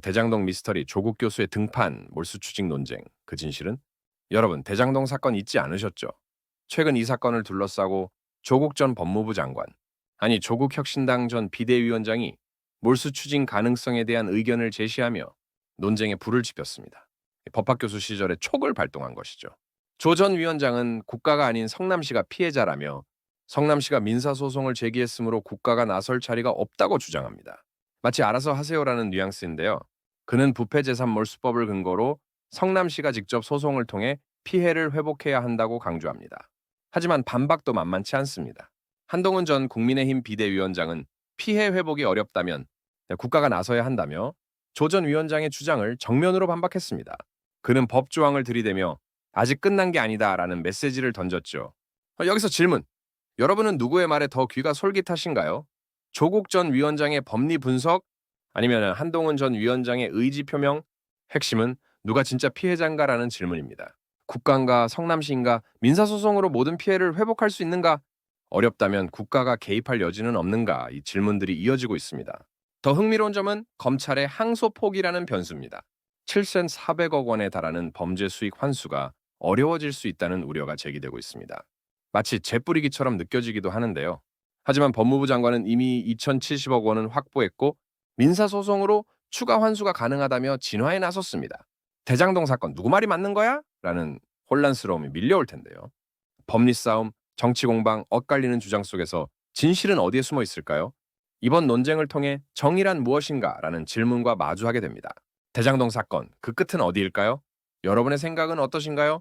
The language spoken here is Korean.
대장동 미스터리 조국 교수의 등판 몰수 추징 논쟁 그 진실은 여러분 대장동 사건 잊지 않으셨죠? 최근 이 사건을 둘러싸고 조국 전 법무부 장관 아니 조국 혁신당 전 비대위원장이 몰수 추징 가능성에 대한 의견을 제시하며 논쟁에 불을 지폈습니다. 법학 교수 시절에 촉을 발동한 것이죠. 조 전 위원장은 국가가 아닌 성남시가 피해자라며 성남시가 민사소송을 제기했으므로 국가가 나설 자리가 없다고 주장합니다. 마치 알아서 하세요라는 뉘앙스인데요. 그는 부패 재산 몰 수법을 근거로 성남시가 직접 소송을 통해 피해를 회복해야 한다고 강조합니다. 하지만 반박도 만만치 않습니다. 한동훈 전 국민의힘 비대위원장은 피해 회복이 어렵다면 국가가 나서야 한다며 조 전 위원장의 주장을 정면으로 반박했습니다. 그는 법 조항을 들이대며 아직 끝난 게 아니다라는 메시지를 던졌죠. 어, 여기서 질문. 여러분은 누구의 말에 더 귀가 솔깃하신가요? 조국 전 위원장의 법리 분석 아니면 한동훈 전 위원장의 의지 표명? 핵심은 누가 진짜 피해자인가라는 질문입니다. 국가인가 성남시인가 민사소송으로 모든 피해를 회복할 수 있는가? 어렵다면 국가가 개입할 여지는 없는가? 이 질문들이 이어지고 있습니다. 더 흥미로운 점은 검찰의 항소 폭이라는 변수입니다. 7,400억 원에 달하는 범죄 수익 환수가 어려워질 수 있다는 우려가 제기되고 있습니다. 마치 재뿌리기처럼 느껴지기도 하는데요. 하지만 법무부 장관은 이미 2,070억 원은 확보했고 민사소송으로 추가 환수가 가능하다며 진화에 나섰습니다. 대장동 사건 누구 말이 맞는 거야? 라는 혼란스러움이 밀려올 텐데요. 법리 싸움, 정치 공방, 엇갈리는 주장 속에서 진실은 어디에 숨어 있을까요? 이번 논쟁을 통해 정의란 무엇인가? 라는 질문과 마주하게 됩니다. 대장동 사건, 그 끝은 어디일까요? 여러분의 생각은 어떠신가요?